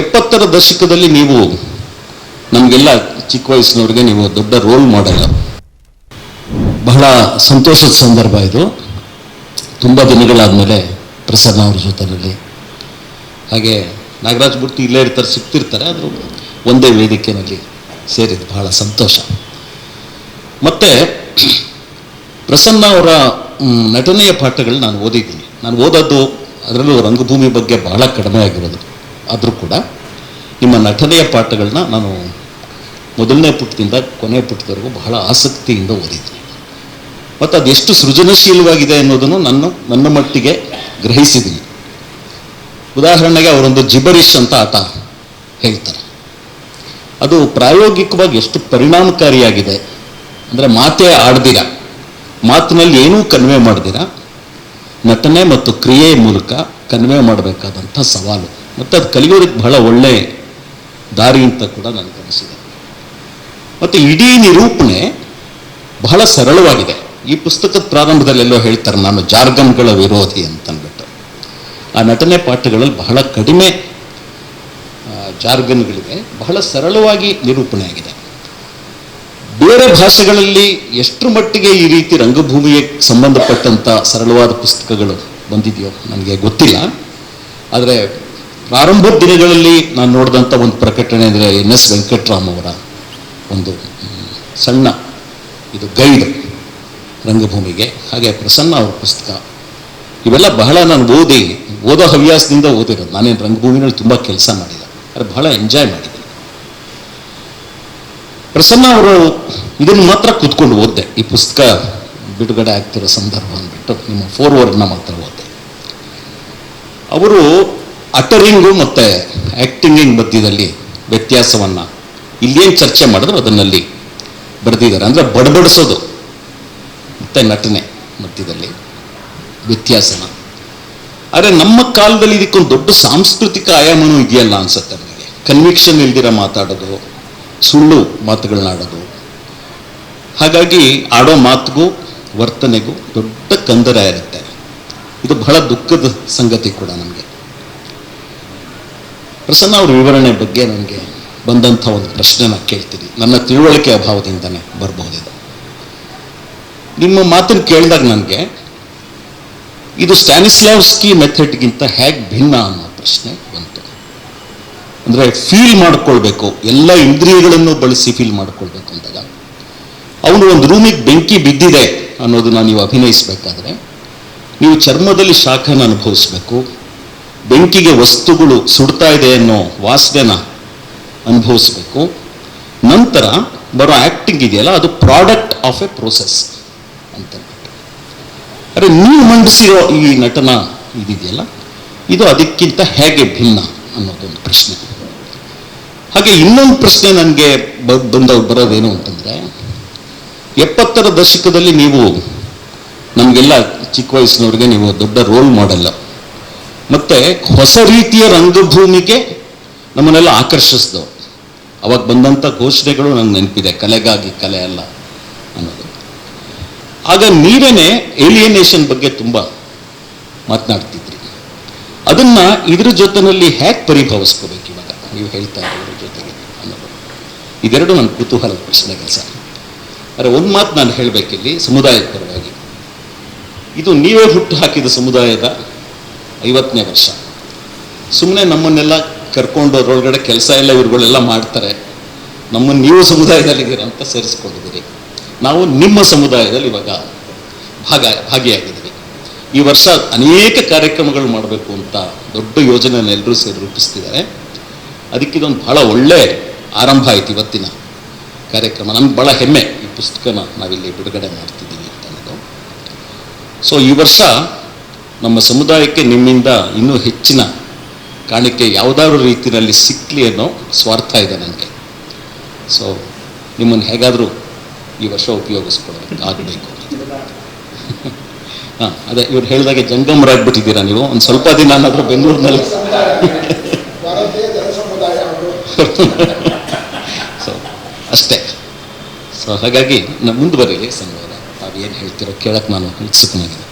ಎಪ್ಪತ್ತರ ದಶಕದಲ್ಲಿ ನೀವು ನಮಗೆಲ್ಲ ಚಿಕ್ಕ ವಯಸ್ಸಿನವ್ರಿಗೆ ನೀವು ದೊಡ್ಡ ರೋಲ್ ಮಾಡೆಲ್ ಬಹಳ ಸಂತೋಷದ ಸಂದರ್ಭ ಇದು. ತುಂಬ ದಿನಗಳಾದಮೇಲೆ ಪ್ರಸನ್ನ ಅವ್ರ ಜೊತೆಯಲ್ಲಿ ಹಾಗೆ ನಾಗರಾಜ್ ಮೂರ್ತಿ ಇಲ್ಲೇ ಇರ್ತಾರೆ, ಸಿಗ್ತಿರ್ತಾರೆ, ಆದರೂ ಒಂದೇ ವೇದಿಕೆಯಲ್ಲಿ ಸೇರಿದ್ದು ಬಹಳ ಸಂತೋಷ. ಮತ್ತು ಪ್ರಸನ್ನ ಅವರ ನಟನೆಯ ಪಾಠಗಳು ನಾನು ಓದಿದ್ದೀನಿ. ನಾನು ಓದೋದು ಅದರಲ್ಲೂ ರಂಗಭೂಮಿ ಬಗ್ಗೆ ಬಹಳ ಕಡಿಮೆ ಆಗಿರೋದು. ಆದರೂ ಕೂಡ ನಿಮ್ಮ ನಟನೆಯ ಪಾಠಗಳನ್ನ ನಾನು ಮೊದಲನೇ ಪುಟದಿಂದ ಕೊನೆಯ ಪುಟದವರೆಗೂ ಬಹಳ ಆಸಕ್ತಿಯಿಂದ ಓದಿದ್ದೀನಿ ಮತ್ತು ಎಷ್ಟು ಸೃಜನಶೀಲವಾಗಿದೆ ಅನ್ನೋದನ್ನು ನನ್ನ ನನ್ನ ಮಟ್ಟಿಗೆ ಗ್ರಹಿಸಿದ್ದೀನಿ. ಉದಾಹರಣೆಗೆ ಅವರೊಂದು ಜಿಬರಿಶ್ ಅಂತ ಆಟ ಹೇಳ್ತಾರೆ. ಅದು ಪ್ರಾಯೋಗಿಕವಾಗಿ ಎಷ್ಟು ಪರಿಣಾಮಕಾರಿಯಾಗಿದೆ. ಅಂದರೆ ಮಾತೇ ಆಡ್ದಿರ. ಮಾತಿನಲ್ಲಿ ಏನೂ ಕನ್ವೆ ಮಾಡ್ದಿರ. ನಟನೆ ಮತ್ತು ಕ್ರಿಯೆ ಮೂಲಕ ಕನ್ವೆ ಮಾಡಬೇಕಾದಂಥ ಸವಾಲು. ಮತ್ತು ಅದು ಕಲಿಯೋದಕ್ಕೆ ಬಹಳ ಒಳ್ಳೆ ದಾರಿ ಅಂತ ಕೂಡ ನಾನು ಗಮನಿಸಿದೆ. ಮತ್ತು ಇಡೀ ನಿರೂಪಣೆ ಬಹಳ ಸರಳವಾಗಿದೆ. ಈ ಪುಸ್ತಕದ ಪ್ರಾರಂಭದಲ್ಲೆಲ್ಲೋ ಹೇಳ್ತಾರೆ, ನಾನು ಜಾರ್ಗನ್ಗಳ ವಿರೋಧಿ ಅಂತಂದ್ಬಿಟ್ಟು ಆ ನಟನೆ ಪಾಠಗಳಲ್ಲಿ ಬಹಳ ಕಡಿಮೆ ಜಾರ್ಗನ್ಗಳಿವೆ. ಬಹಳ ಸರಳವಾಗಿ ನಿರೂಪಣೆ ಆಗಿದೆ. ಬೇರೆ ಭಾಷೆಗಳಲ್ಲಿ ಎಷ್ಟು ಮಟ್ಟಿಗೆ ಈ ರೀತಿ ರಂಗಭೂಮಿಗೆ ಸಂಬಂಧಪಟ್ಟಂಥ ಸರಳವಾದ ಪುಸ್ತಕಗಳು ಬಂದಿದೆಯೋ, ನನಗೆ ಗೊತ್ತಿಲ್ಲ. ಆದರೆ ಪ್ರಾರಂಭದ ದಿನಗಳಲ್ಲಿ ನಾನು ನೋಡಿದಂಥ ಒಂದು ಪ್ರಕಟಣೆ ಅಂದರೆ ಎನ್ ಎಸ್ ವೆಂಕಟರಾಮ್ ಅವರ ಒಂದು ಸಣ್ಣ ಇದು ಗೈಡ್ ರಂಗಭೂಮಿಗೆ. ಹಾಗೆ ಪ್ರಸನ್ನ ಅವರ ಪುಸ್ತಕ. ಇವೆಲ್ಲ ಬಹಳ ನಾನು ಓದಿ, ಓದೋ ಹವ್ಯಾಸದಿಂದ ಓದಿರೋದು. ನಾನೇನು ರಂಗಭೂಮಿನಲ್ಲಿ ತುಂಬ ಕೆಲಸ ಮಾಡಿದೆ ಆದರೆ ಬಹಳ ಎಂಜಾಯ್ ಮಾಡಿದೆ ಪ್ರಸನ್ನ ಅವರು ಇದನ್ನು ಮಾತ್ರ ಕೂತ್ಕೊಂಡು ಓದಿದೆ. ಈ ಪುಸ್ತಕ ಬಿಡುಗಡೆ ಆಗ್ತಿರೋ ಸಂದರ್ಭ ಅಂದ್ಬಿಟ್ಟು ನಿಮ್ಮ ಫೋರ್ವರ್ಡ್ನ ಮಾತ್ರ ಓದಿದೆ. ಅವರು ಅಟರಿಂಗು ಮತ್ತು ಆ್ಯಕ್ಟಿಂಗಿಂಗ್ ಮಧ್ಯದಲ್ಲಿ ವ್ಯತ್ಯಾಸವನ್ನು ಇಲ್ಲೇನು ಚರ್ಚೆ ಮಾಡಿದ್ರು ಅದನ್ನಲ್ಲಿ ಬರೆದಿದ್ದಾರೆ. ಅಂದರೆ ಬಡಬಡಿಸೋದು ಮತ್ತು ನಟನೆ ಮಧ್ಯದಲ್ಲಿ ವ್ಯತ್ಯಾಸನ. ಆದರೆ ನಮ್ಮ ಕಾಲದಲ್ಲಿ ಇದಕ್ಕೊಂದು ದೊಡ್ಡ ಸಾಂಸ್ಕೃತಿಕ ಆಯಾಮನೂ ಇದೆಯಲ್ಲ ಅನ್ಸುತ್ತೆ ನನಗೆ ಕನ್ವಿಕ್ಷನ್ ಇಲ್ದಿರ ಮಾತಾಡೋದು, ಸುಳ್ಳು ಮಾತುಗಳನ್ನಾಡೋದು. ಹಾಗಾಗಿ ಆಡೋ ಮಾತಿಗೂ, ವರ್ತನೆಗೂ ದೊಡ್ಡ ಕಂದರ ಇರುತ್ತೆ. ಇದು ಬಹಳ ದುಃಖದ ಸಂಗತಿ ಕೂಡ ನಮಗೆ. ಪ್ರಸನ್ನ, ಅವ್ರ ವಿವರಣೆ ಬಗ್ಗೆ ನನಗೆ ಬಂದಂಥ ಒಂದು ಪ್ರಶ್ನೆನ ಕೇಳ್ತೀನಿ. ನನ್ನ ತಿಳುವಳಿಕೆ ಅಭಾವದಿಂದನೇ ಬರಬಹುದಿದೆ ನಿಮ್ಮ ಮಾತನ್ನು ಕೇಳಿದಾಗ ನನಗೆ ಇದು ಸ್ಟ್ಯಾನಿಸ್ಲಾವ್ಸ್ಕಿ ಮೆಥಡ್ಗಿಂತ ಹೇಗೆ ಭಿನ್ನ ಅನ್ನೋ ಪ್ರಶ್ನೆ ಬಂತು. ಅಂದರೆ ಫೀಲ್ ಮಾಡಿಕೊಳ್ಬೇಕು, ಎಲ್ಲ ಇಂದ್ರಿಯಗಳನ್ನು ಬಳಸಿ ಫೀಲ್ ಮಾಡ್ಕೊಳ್ಬೇಕು ಅಂದಾಗ, ಅವನು ಒಂದು ರೂಮಿಗೆ ಬೆಂಕಿ ಬಿದ್ದಿದೆ ಅನ್ನೋದನ್ನ ನೀವು ಅಭಿನಯಿಸಬೇಕಾದ್ರೆ, ನೀವು ಚರ್ಮದಲ್ಲಿ ಶಾಖನ ಅನುಭವಿಸ್ಬೇಕು ಬೆಂಕಿಗೆ ವಸ್ತುಗಳು ಸುಡ್ತಾ ಇದೆ ಅನ್ನೋ ವಾಸನೆನ ಅನುಭವಿಸ್ಬೇಕು. ನಂತರ ಬರೋ ಆ್ಯಕ್ಟಿಂಗ್ ಇದೆಯಲ್ಲ, ಅದು ಪ್ರಾಡಕ್ಟ್ ಆಫ್ ಎ ಪ್ರೋಸೆಸ್ ಅಂತ ಅರೆ, ನೀವು ಮಂಡಿಸಿರೋ ಈ ನಟನ ಇದಿದೆಯಲ್ಲ, ಇದು ಅದಕ್ಕಿಂತ ಹೇಗೆ ಭಿನ್ನ ಅನ್ನೋದೊಂದು ಪ್ರಶ್ನೆ. ಹಾಗೆ ಇನ್ನೊಂದು ಪ್ರಶ್ನೆ ನನಗೆ ಬಂದ, ಬರೋದೇನು ಅಂತಂದರೆ, ಎಪ್ಪತ್ತರ ದಶಕದಲ್ಲಿ ನೀವು, ನಮಗೆಲ್ಲ ಚಿಕ್ಕ ವಯಸ್ಸಿನವ್ರಿಗೆ ನೀವು ದೊಡ್ಡ ರೋಲ್ ಮಾಡೆಲ್ಲ ಮತ್ತು ಹೊಸ ರೀತಿಯ ರಂಗಭೂಮಿಗೆ ನಮ್ಮನ್ನೆಲ್ಲ ಆಕರ್ಷಿಸ್ದು ಅವಾಗ ಬಂದಂಥ ಘೋಷಣೆಗಳು ನಂಗೆ ನೆನಪಿದೆ, ಕಲೆಗಾಗಿ ಕಲೆ ಅಲ್ಲ ಅನ್ನೋದು. ಆಗ ನೀವೇನೆ ಏಲಿಯನೇಷನ್ ಬಗ್ಗೆ ತುಂಬ ಮಾತನಾಡ್ತಿದ್ರಿ. ಅದನ್ನ ಇದ್ರ ಜೊತೆಯಲ್ಲಿ ಹೇಗೆ ಪರಿಭವಿಸ್ಕೋಬೇಕು ಇವಾಗ? ನೀವು ಹೇಳ್ತಾ ಇರೋದ್ರ ಜೊತೆಗೆ ಅನ್ನೋದು. ಇದೆರಡು ನನ್ನ ಕುತೂಹಲದ ಪ್ರಶ್ನೆಗಳು ಸರ್. ಆದರೆ ಒಂದು ಮಾತು ನಾನು ಹೇಳಬೇಕಿಲ್ಲಿ ಸಮುದಾಯದ ಪರವಾಗಿ. ಇದು ನೀವೇ ಹುಟ್ಟು ಹಾಕಿದ ಸಮುದಾಯದ ಐವತ್ತನೇ ವರ್ಷ. ಸುಮ್ಮನೆ ನಮ್ಮನ್ನೆಲ್ಲ ಕರ್ಕೊಂಡು ಅದರೊಳಗಡೆ ಕೆಲಸ ಎಲ್ಲ ಇವ್ರುಗಳೆಲ್ಲ ಮಾಡ್ತಾರೆ. ನಮ್ಮನ್ನು ನೀವು ಸಮುದಾಯದಲ್ಲಿದ್ದೀರ ಅಂತ ಸೇರಿಸ್ಕೊಂಡಿದ್ದೀರಿ. ನಾವು ನಿಮ್ಮ ಸಮುದಾಯದಲ್ಲಿ ಇವಾಗ ಭಾಗ ಭಾಗಿಯಾಗಿದ್ದೀವಿ ಈ ವರ್ಷ ಅನೇಕ ಕಾರ್ಯಕ್ರಮಗಳು ಮಾಡಬೇಕು ಅಂತ ದೊಡ್ಡ ಯೋಜನೆಯನ್ನು ಎಲ್ಲರೂ ಸೇರಿ ರೂಪಿಸ್ತಿದ್ದಾರೆ. ಅದಕ್ಕಿದೊಂದು ಬಹಳ ಒಳ್ಳೆ ಆರಂಭ ಆಯ್ತು ಇವತ್ತಿನ ಕಾರ್ಯಕ್ರಮ. ನಮ್ಗೆ ಭಾಳ ಹೆಮ್ಮೆ ಈ ಪುಸ್ತಕನ ನಾವಿಲ್ಲಿ ಬಿಡುಗಡೆ ಮಾಡ್ತಿದ್ದೀವಿ ಅಂತ ಅನ್ನೋದು. ಸೊ ಈ ವರ್ಷ ನಮ್ಮ ಸಮುದಾಯಕ್ಕೆ ನಿಮ್ಮಿಂದ ಇನ್ನೂ ಹೆಚ್ಚಿನ ಕಾಣಿಕೆ ಯಾವುದಾದ್ರು ರೀತಿಯಲ್ಲಿ ಸಿಕ್ಕಲಿ ಅನ್ನೋ ಸ್ವಾರ್ಥ ಇದೆ ನನಗೆ. ಸೊ ನಿಮ್ಮನ್ನು ಹೇಗಾದರೂ ಈ ವರ್ಷ ಉಪಯೋಗಿಸ್ಕೊಳ್ಬೇಕು, ಆಗಬೇಕು. ಹಾಂ, ಅದೇ ಇವ್ರು ಹೇಳಿದಾಗೆ ಜಂಗಮರಾಗ್ಬಿಟ್ಟಿದ್ದೀರಾ ನೀವು? ಒಂದು ಸ್ವಲ್ಪ ದಿನ ಏನಾದರೂ ಬೆಂಗಳೂರಿನಲ್ಲಿ. ಸೊ ಅಷ್ಟೇ. ಸೊ ಹಾಗಾಗಿ ನಾ ಮುಂದುವರಿಲಿ ಸಂವಾದ ತಾವು ಏನು ಹೇಳ್ತೀರೋ ಕೇಳಕ್ಕೆ ನಾನು ಉತ್ಸುಕನಾಗಿದೆ